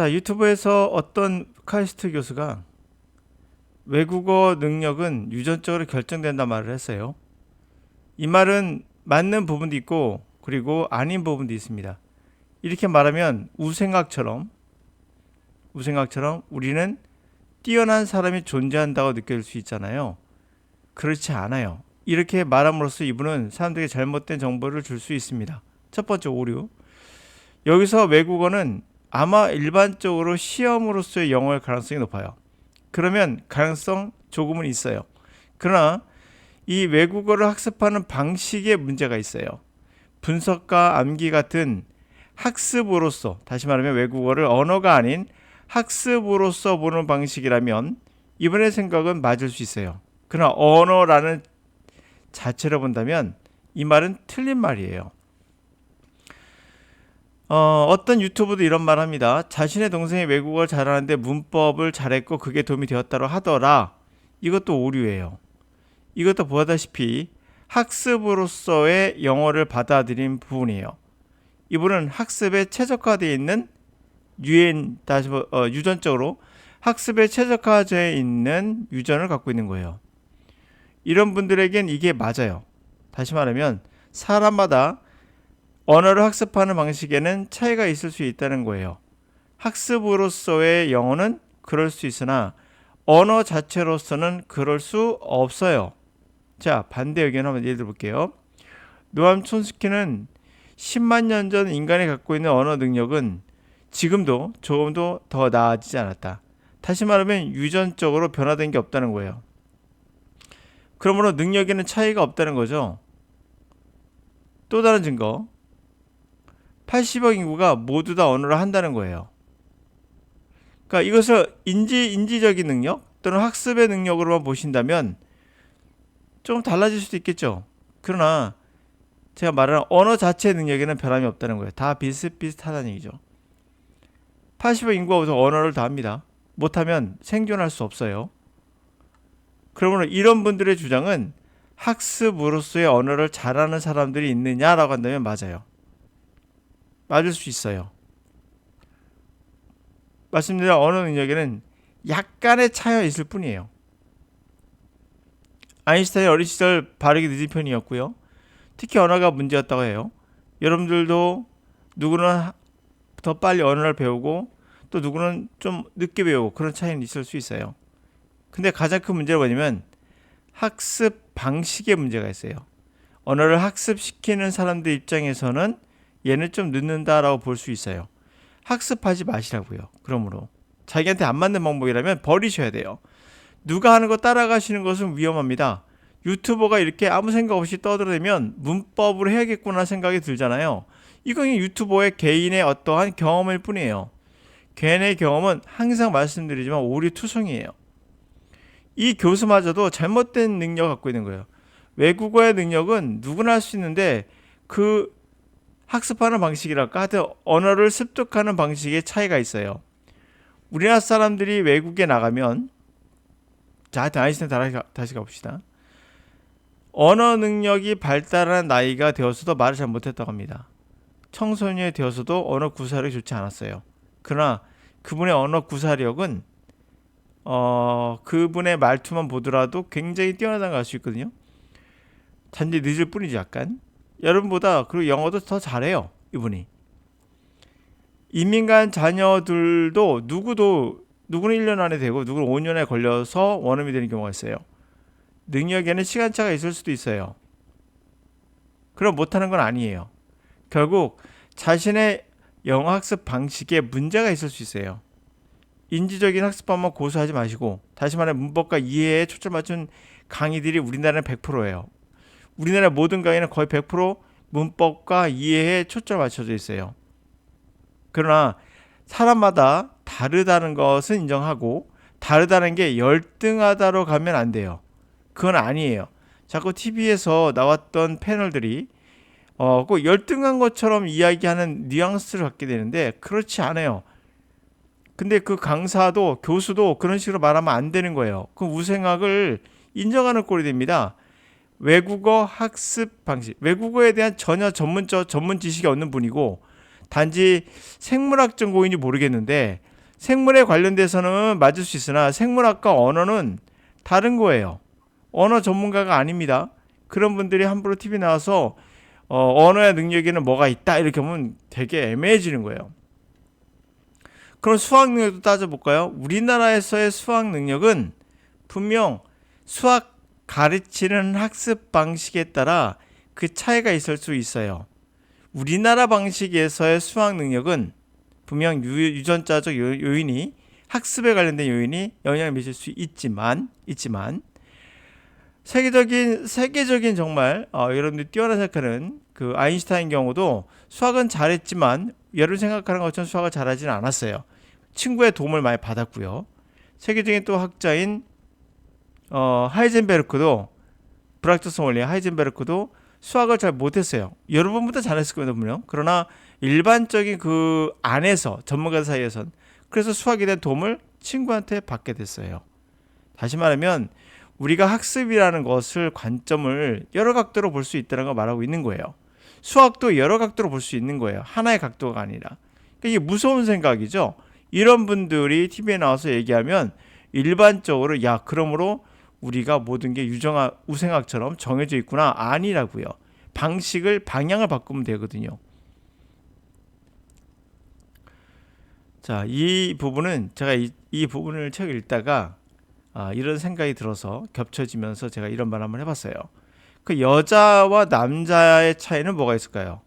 자, 유튜브에서 어떤 카이스트 교수가 외국어 능력은 유전적으로 결정된다 말을 했어요. 이 말은 맞는 부분도 있고 그리고 아닌 부분도 있습니다. 이렇게 말하면 우생각처럼 우생각처럼 우리는 뛰어난 사람이 존재한다고 느낄 수 있잖아요. 그렇지 않아요. 이렇게 말함으로써 이분은 사람들에게 잘못된 정보를 줄 수 있습니다. 첫 번째 오류. 여기서 외국어는 아마 일반적으로 시험으로서의 영어일 가능성이 높아요. 그러면 가능성 조금은 있어요. 그러나 이 외국어를 학습하는 방식에 문제가 있어요. 분석과 암기 같은 학습으로서 다시 말하면 외국어를 언어가 아닌 학습으로서 보는 방식이라면 이분의 생각은 맞을 수 있어요. 그러나 언어라는 자체로 본다면 이 말은 틀린 말이에요. 어, 어떤 유튜브도 이런 말 합니다. 자신의 동생이 외국어를 잘하는데 문법을 잘했고 그게 도움이 되었다고 하더라. 이것도 오류예요. 이것도 보다시피 학습으로서의 영어를 받아들인 부분이에요. 이분은 학습에 최적화되어 있는 유엔 다시 어, 유전적으로 학습에 최적화되어 있는 유전을 갖고 있는 거예요. 이런 분들에겐 이게 맞아요. 다시 말하면 사람마다 언어를 학습하는 방식에는 차이가 있을 수 있다는 거예요. 학습으로서의 영어는 그럴 수 있으나 언어 자체로서는 그럴 수 없어요. 자, 반대 의견 한번 예를 들어 볼게요. 노암 촌스키는 10만 년 전 인간이 갖고 있는 언어 능력은 지금도 조금도 더 나아지지 않았다. 다시 말하면 유전적으로 변화된 게 없다는 거예요. 그러므로 능력에는 차이가 없다는 거죠. 또 다른 증거. 80억 인구가 모두 다 언어를 한다는 거예요. 그러니까 이것을 인지 인지적인 능력 또는 학습의 능력으로만 보신다면 좀 달라질 수도 있겠죠. 그러나 제가 말하는 언어 자체의 능력에는 변함이 없다는 거예요. 다 비슷비슷하다는 얘기죠. 80억 인구가 우선 언어를 다 합니다. 못하면 생존할 수 없어요. 그러므로 이런 분들의 주장은 학습으로서의 언어를 잘하는 사람들이 있느냐라고 한다면 맞아요. 맞을 수 있어요. 말씀드린 언어 능력에는 약간의 차이가 있을 뿐이에요. 아인슈타인이 어린 시절 발육이 늦은 편이었고요. 특히 언어가 문제였다고 해요. 여러분들도 누구는 더 빨리 언어를 배우고 또 누구는 좀 늦게 배우고 그런 차이는 있을 수 있어요. 근데 가장 큰 문제는 뭐냐면 학습 방식에 문제가 있어요. 언어를 학습시키는 사람들 입장에서는 얘는 좀 늦는다라고 볼 수 있어요. 학습하지 마시라고요. 그러므로 자기한테 안 맞는 방법이라면 버리셔야 돼요. 누가 하는 거 따라가시는 것은 위험합니다. 유튜버가 이렇게 아무 생각 없이 떠들어대면 문법으로 해야겠구나 생각이 들잖아요. 이건 유튜버의 개인의 어떠한 경험일 뿐이에요. 개인의 경험은 항상 말씀드리지만 오류투성이에요. 이 교수마저도 잘못된 능력 을 갖고 있는 거예요. 외국어의 능력은 누구나 할 수 있는데 그 학습하는 방식이랄까 하여튼 언어를 습득하는 방식에 차이가 있어요. 우리나라 사람들이 외국에 나가면 자 하여튼 아인슈타인 다시 가봅시다. 언어 능력이 발달한 나이가 되어서도 말을 잘 못했다고 합니다. 청소년이 되어서도 언어 구사력이 좋지 않았어요. 그러나 그분의 언어 구사력은 어, 그분의 말투만 보더라도 굉장히 뛰어나다는 걸 알 수 있거든요. 단지 늦을 뿐이죠, 약간. 여러분보다 그리고 영어도 더 잘해요, 이분이. 이민간 자녀들도 누구도 누구는 1년 안에 되고 누구는 5년에 걸려서 원어민이 되는 경우가 있어요. 능력에는 시간차가 있을 수도 있어요. 그럼 못하는 건 아니에요. 결국 자신의 영어 학습 방식에 문제가 있을 수 있어요. 인지적인 학습법만 고수하지 마시고 다시 말해 문법과 이해에 초점 맞춘 강의들이 우리나라는 100%예요. 우리나라 모든 강의는 거의 100% 문법과 이해에 초점 맞춰져 있어요. 그러나 사람마다 다르다는 것은 인정하고 다르다는 게 열등하다로 가면 안 돼요. 그건 아니에요. 자꾸 TV에서 나왔던 패널들이 어, 꼭 열등한 것처럼 이야기하는 뉘앙스를 갖게 되는데 그렇지 않아요. 근데 그 강사도 교수도 그런 식으로 말하면 안 되는 거예요. 그 우생학을 인정하는 꼴이 됩니다. 외국어 학습 방식, 외국어에 대한 전혀 전문적 전문 지식이 없는 분이고 단지 생물학 전공인지 모르겠는데 생물에 관련돼서는 맞을 수 있으나 생물학과 언어는 다른 거예요. 언어 전문가가 아닙니다. 그런 분들이 함부로 TV 나와서 어, 언어의 능력에는 뭐가 있다 이렇게 하면 되게 애매해지는 거예요. 그럼 수학 능력도 따져볼까요? 우리나라에서의 수학 능력은 분명 수학 가르치는 학습 방식에 따라 그 차이가 있을 수 있어요. 우리나라 방식에서의 수학 능력은 분명 유, 전자적 요인이 학습에 관련된 요인이 영향을 미칠 수 있지만 있지만 세계적인 세계적인 정말 어, 여러분들이 뛰어나 생각하는 그 아인슈타인 경우도 수학은 잘했지만 여러분 생각하는 것처럼 수학을 잘하지는 않았어요. 친구의 도움을 많이 받았고요. 세계적인 또 학자인 어, 하이젠베르크도 브락터스 원리 하이젠베르크도 수학을 잘 못했어요. 여러분보다 잘했을 겁니다, 분명. 그러나 일반적인 그 안에서 전문가 사이에선 그래서 수학에 대한 도움을 친구한테 받게 됐어요. 다시 말하면 우리가 학습이라는 것을 관점을 여러 각도로 볼 수 있다는 걸 말하고 있는 거예요. 수학도 여러 각도로 볼 수 있는 거예요. 하나의 각도가 아니라. 그러니까 이게 무서운 생각이죠. 이런 분들이 TV에 나와서 얘기하면 일반적으로 야 그러므로 우리가 모든 게 유정학 우생학처럼 정해져 있구나 아니라고요. 방식을 방향을 바꾸면 되거든요. 자, 이 부분은 제가 이, 이 부분을 책 읽다가 아, 이런 생각이 들어서 겹쳐지면서 제가 이런 말 한번 해봤어요. 그 여자와 남자의 차이는 뭐가 있을까요?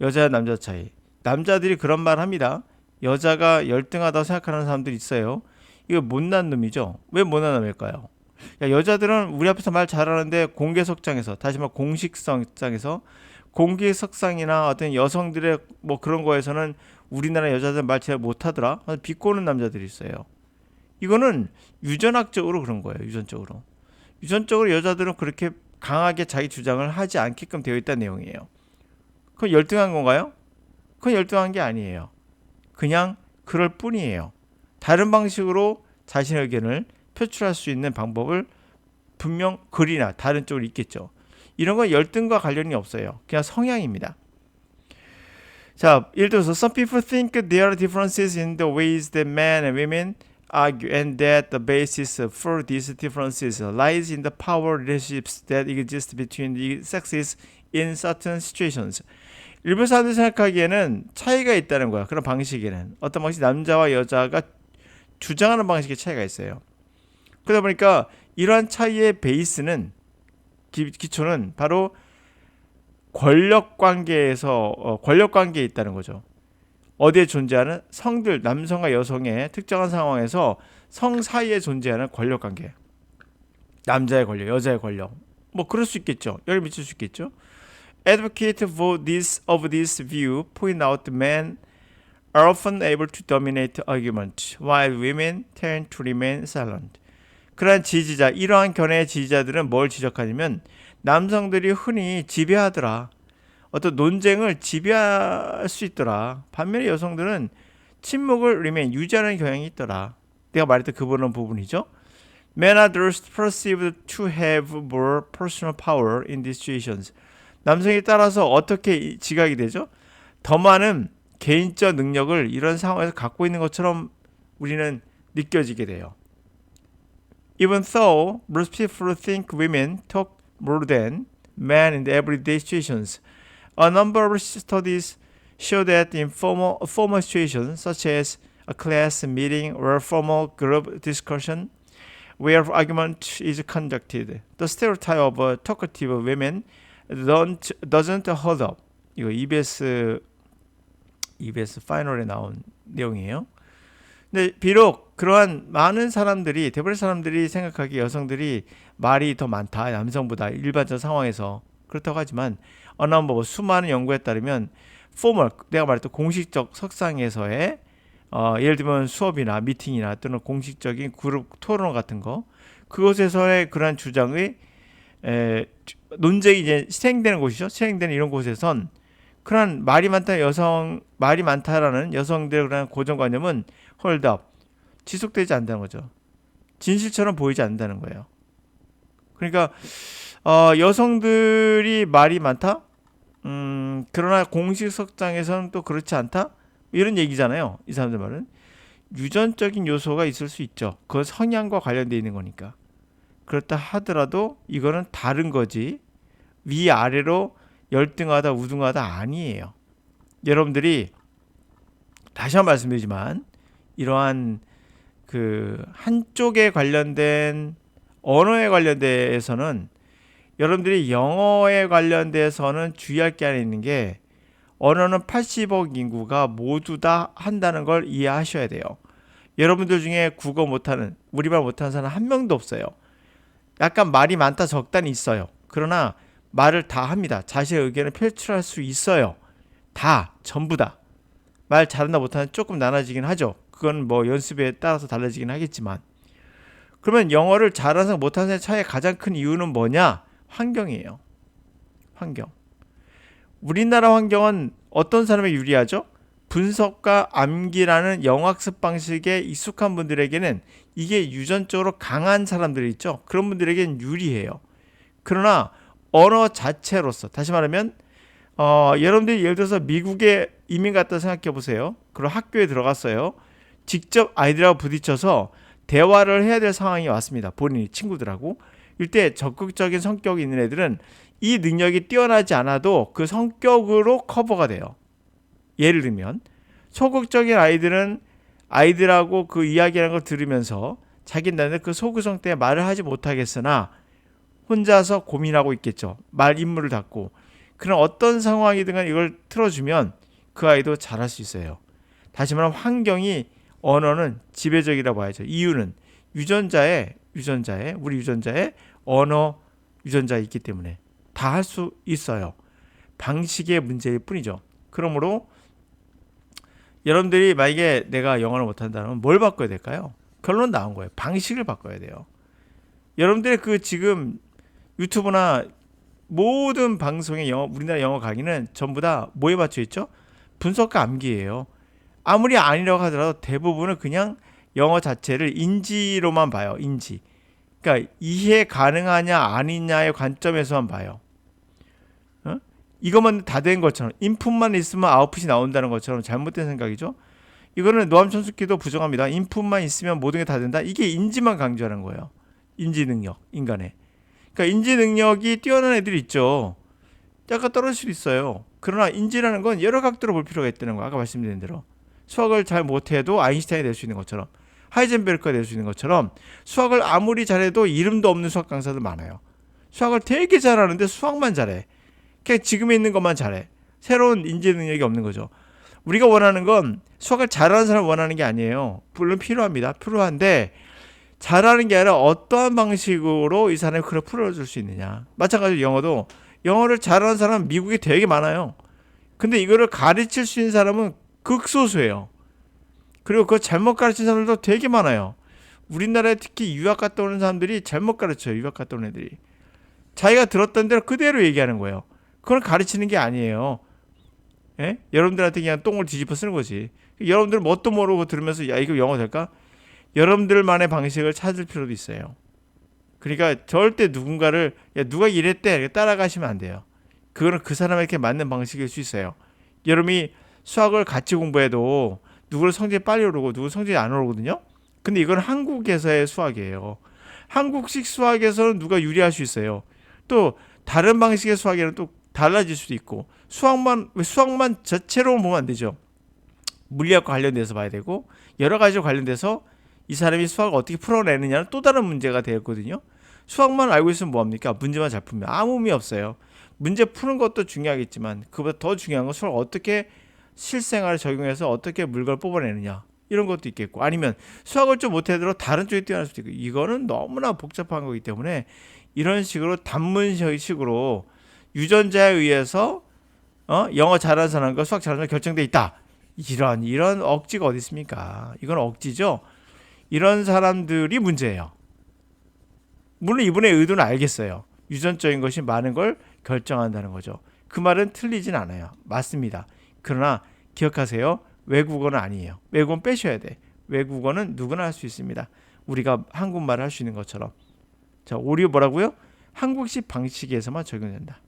여자와 남자 차이. 남자들이 그런 말 합니다. 여자가 열등하다고 생각하는 사람들이 있어요. 이거 못난 놈이죠. 왜 못난 놈일까요? 야, 여자들은 우리 앞에서 말 잘하는데 공개석장에서 다시 말해 공식성장에서 공개석상이나 어떤 여성들의 뭐 그런 거에서는 우리나라 여자들 말 잘 못하더라. 비꼬는 남자들이 있어요. 이거는 유전학적으로 그런 거예요. 유전적으로. 유전적으로 여자들은 그렇게 강하게 자기 주장을 하지 않게끔 되어 있다는 내용이에요. 그건 열등한 건가요? 그건 열등한 게 아니에요. 그냥 그럴 뿐이에요. 다른 방식으로 자신의 의견을 표출할 수 있는 방법을 분명 글이나 다른 쪽으로 있겠죠. 이런 건 열등과 관련이 없어요. 그냥 성향입니다. 자, 예를 들어서 some people think there are differences in the ways that men and women argue and that the basis for these differences lies in the power relationships that exist between the sexes in certain situations. 일부 사람들이 생각하기에는 차이가 있다는 거야. 그런 방식에는 어떤 방식 남자와 여자가 주장하는 방식의 차이가 있어요. 그러다 보니까 이러한 차이의 베이스는 기, 기초는 바로 권력 관계에서 어, 권력 관계에 있다는 거죠. 어디에 존재하는 성들 남성과 여성의 특정한 상황에서 성 사이에 존재하는 권력 관계. 남자의 권력, 여자의 권력. 뭐 그럴 수 있겠죠. 열 미칠 수 있겠죠. Advocate for this of this view point out men are often able to dominate argument, while women tend to remain silent. 그러한 지지자, 이러한 견해의 지지자들은 뭘 지적하냐면 남성들이 흔히 지배하더라. 어떤 논쟁을 지배할 수 있더라. 반면에 여성들은 침묵을 remain, 유지하는 경향이 있더라. 내가 말했던 그 부분 부분이죠. Men are thus perceived to have more personal power in these situations. 남성에 따라서 어떻게 지각이 되죠? 더 많은 개인적 능력을 이런 상황에서 갖고 있는 것처럼 우리는 느껴지게 돼요. Even though most people think women talk more than men in everyday situations, a number of studies show that in formal, formal situations such as a class meeting or a formal group discussion where argument is conducted, the stereotype of uh, talkative women don't, doesn't hold up. 이거 EBS EBS 파이널에 나온 내용이에요. 근데 비록 그러한 많은 사람들이 대부분 사람들이 생각하기에 여성들이 말이 더 많다 남성보다 일반적 상황에서 그렇다고 하지만 어느 뭐 수많은 연구에 따르면 포멀 내가 말했던 공식적 석상에서의 어, 예를 들면 수업이나 미팅이나 또는 공식적인 그룹 토론 같은 거 그곳에서의 그러한 주장의 에, 논쟁이 이제 실행되는 곳이죠. 실행되는 이런 곳에선 그런 말이 많다 여성 말이 많다라는 여성들의 그런 고정관념은 홀드업 지속되지 않는다는 거죠. 진실처럼 보이지 않는다는 거예요. 그러니까 어, 여성들이 말이 많다. 음, 그러나 공식 석장에서는 또 그렇지 않다. 이런 얘기잖아요. 이 사람들 말은 유전적인 요소가 있을 수 있죠. 그건 성향과 관련돼 있는 거니까. 그렇다 하더라도 이거는 다른 거지 위 아래로 열등하다 우등하다 아니에요. 여러분들이 다시 한 번 말씀드리지만 이러한 그 한쪽에 관련된 언어에 관련돼서는 여러분들이 영어에 관련돼서는 주의할 게 하나 있는 게 언어는 80억 인구가 모두 다 한다는 걸 이해하셔야 돼요. 여러분들 중에 국어 못하는 우리말 못하는 사람 한 명도 없어요. 약간 말이 많다 적다는 있어요. 그러나 말을 다 합니다. 자신의 의견을 표출할 수 있어요. 다 전부 다. 말 잘한다 못하는 조금 나눠지긴 하죠. 그건 뭐 연습에 따라서 달라지긴 하겠지만. 그러면 영어를 잘하는 사람 못하는 사람 차이의 가장 큰 이유는 뭐냐? 환경이에요. 환경. 우리나라 환경은 어떤 사람에 유리하죠? 분석과 암기라는 영학습 방식에 익숙한 분들에게는 이게 유전적으로 강한 사람들이 있죠. 그런 분들에게는 유리해요. 그러나 언어 자체로서 다시 말하면 어, 여러분들이 예를 들어서 미국에 이민 갔다 생각해 보세요. 그리고 학교에 들어갔어요. 직접 아이들하고 부딪혀서 대화를 해야 될 상황이 왔습니다. 본인이 친구들하고. 이때 적극적인 성격이 있는 애들은 이 능력이 뛰어나지 않아도 그 성격으로 커버가 돼요. 예를 들면 소극적인 아이들은 아이들하고 그 이야기하는 걸 들으면서 자기는 그 소구성 때문에 말을 하지 못하겠으나 혼자서 고민하고 있겠죠. 말 인물을 닫고. 그런 어떤 상황이든 간 이걸 틀어주면 그 아이도 잘할 수 있어요. 다시 말하면 환경이 언어는 지배적이라고 봐야죠. 이유는 유전자에 유전자에 우리 유전자에 언어 유전자 있기 때문에 다 할 수 있어요. 방식의 문제일 뿐이죠. 그러므로 여러분들이 만약에 내가 영어를 못한다면 뭘 바꿔야 될까요? 결론 나온 거예요. 방식을 바꿔야 돼요. 여러분들의 그 지금 유튜브나 모든 방송의 영어 우리나라 영어 강의는 전부 다 뭐에 맞춰 있죠? 분석과 암기예요. 아무리 아니라고 하더라도 대부분은 그냥 영어 자체를 인지로만 봐요. 인지. 그러니까 이해 가능하냐 아니냐의 관점에서만 봐요. 어? 이것만 다 된 것처럼 인풋만 있으면 아웃풋이 나온다는 것처럼 잘못된 생각이죠. 이거는 노암천숙기도 부정합니다. 인풋만 있으면 모든 게 다 된다. 이게 인지만 강조하는 거예요. 인지 능력 인간의. 그러니까 인지 능력이 뛰어난 애들이 있죠. 약간 떨어질 수도 있어요. 그러나 인지라는 건 여러 각도로 볼 필요가 있다는 거. 아까 말씀드린 대로 수학을 잘 못해도 아인슈타인이 될 수 있는 것처럼 하이젠베르크가 될 수 있는 것처럼 수학을 아무리 잘해도 이름도 없는 수학 강사들 많아요. 수학을 되게 잘하는데 수학만 잘해. 그냥 지금에 있는 것만 잘해. 새로운 인지 능력이 없는 거죠. 우리가 원하는 건 수학을 잘하는 사람을 원하는 게 아니에요. 물론 필요합니다. 필요한데 잘하는 게 아니라 어떠한 방식으로 이 사람이 그걸 풀어줄 수 있느냐. 마찬가지로 영어도 영어를 잘하는 사람은 미국에 되게 많아요. 근데 이거를 가르칠 수 있는 사람은 극소수예요. 그리고 그거 잘못 가르친 사람들도 되게 많아요. 우리나라에 특히 유학 갔다 오는 사람들이 잘못 가르쳐요. 유학 갔다 온 애들이. 자기가 들었던 대로 그대로 얘기하는 거예요. 그걸 가르치는 게 아니에요. 예? 여러분들한테 그냥 똥을 뒤집어 쓰는 거지. 여러분들 뭣도 모르고 들으면서 야 이거 영어 될까? 여러분들만의 방식을 찾을 필요도 있어요. 그러니까 절대 누군가를 야 누가 이랬대 따라가시면 안 돼요. 그거는 그 사람에게 맞는 방식일 수 있어요. 여러분이 수학을 같이 공부해도 누구를 성적이 빨리 오르고 누구 성적이 안 오르거든요. 근데 이건 한국에서의 수학이에요. 한국식 수학에서는 누가 유리할 수 있어요. 또 다른 방식의 수학에는 또 달라질 수도 있고 수학만 수학만 자체로 보면 안 되죠. 물리학과 관련돼서 봐야 되고 여러 가지로 관련돼서 이 사람이 수학을 어떻게 풀어내느냐는 또 다른 문제가 되었거든요. 수학만 알고 있으면 뭐합니까? 문제만 잘 풀면 아무 의미 없어요. 문제 푸는 것도 중요하겠지만 그보다 더 중요한 건 수학을 어떻게 실생활에 적용해서 어떻게 물건을 뽑아내느냐 이런 것도 있겠고 아니면 수학을 좀 못해도 다른 쪽에 뛰어날 수도 있고 이거는 너무나 복잡한 거기 때문에 이런 식으로 단문식으로 유전자에 의해서 어? 영어 잘하는 사람과 수학 잘하는 사람 결정돼 있다. 이런 이런 억지가 어디 있습니까? 이건 억지죠. 이런 사람들이 문제예요. 물론 이분의 의도는 알겠어요. 유전적인 것이 많은 걸 결정한다는 거죠. 그 말은 틀리진 않아요. 맞습니다. 그러나 기억하세요. 외국어는 아니에요. 외국어는 빼셔야 돼. 외국어는 누구나 할 수 있습니다. 우리가 한국말을 할 수 있는 것처럼. 자, 오류 뭐라고요? 한국식 방식에서만 적용된다.